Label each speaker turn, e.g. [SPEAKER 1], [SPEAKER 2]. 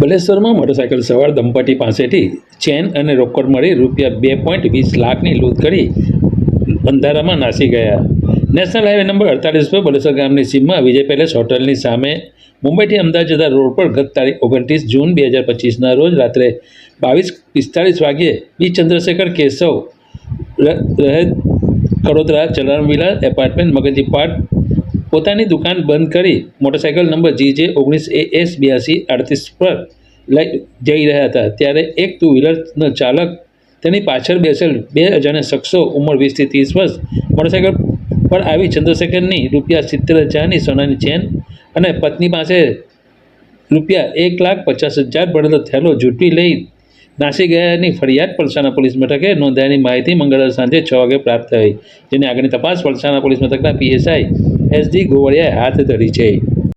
[SPEAKER 1] બલેશ્વરમાં motorcycle સવાર દંપતી પાસેથી ચેન અને રોકડ મળી રૂપિયા બે પોઈન્ટ વીસ લાખની લૂંટ કરી અંધારામાં નાસી ગયા. નેશનલ હાઈવે નંબર અડતાલીસ પર બલેશ્વર ગામની સીમમાં વિજય પેલેસ હોટલની સામે મુંબઈથી અમદાવાદ જતા રોડ પર ગત તારીખ ઓગણત્રીસ જૂન બે હજાર પચીસના રોજ રાત્રે બાવીસ પિસ્તાળીસ વાગ્યે બી ચંદ્રશેખર કેશવ ર- રહે કડોદરા ચલણવિલા એપાર્ટમેન્ટ મગજી પાર્ક પોતાની દુકાન બંધ કરી મોટરસાયકલ નંબર જી જે ઓગણીસ એ એસ બ્યાસી આડત્રીસ પર લઈ જઈ રહ્યા હતા. ત્યારે એક ટુ વ્હીલરનો ચાલક તેની પાછળ બેસેલ બે અજાણ્યા શખ્સો ઉંમર વીસથી ત્રીસ વર્ષ મોટરસાઇકલ પર આવી ચંદ્રશેખરની રૂપિયા સિત્તેર હજારની સોનાની ચેન અને પત્ની પાસે રૂપિયા એક લાખ પચાસ હજાર ભરેલો થેલો જૂટી લઈ નાસી ગયાની ફરિયાદ પલસાણા પોલીસ મથકે નોંધાયેલી માહિતી મંગળવાર સાંજે છ વાગે પ્રાપ્ત થઈ, જેની આગળની તપાસ પલસાણા પોલીસ મથકના પીએસઆઈ એસ ડી ગોવળિયાએ હાથ ધરી છે.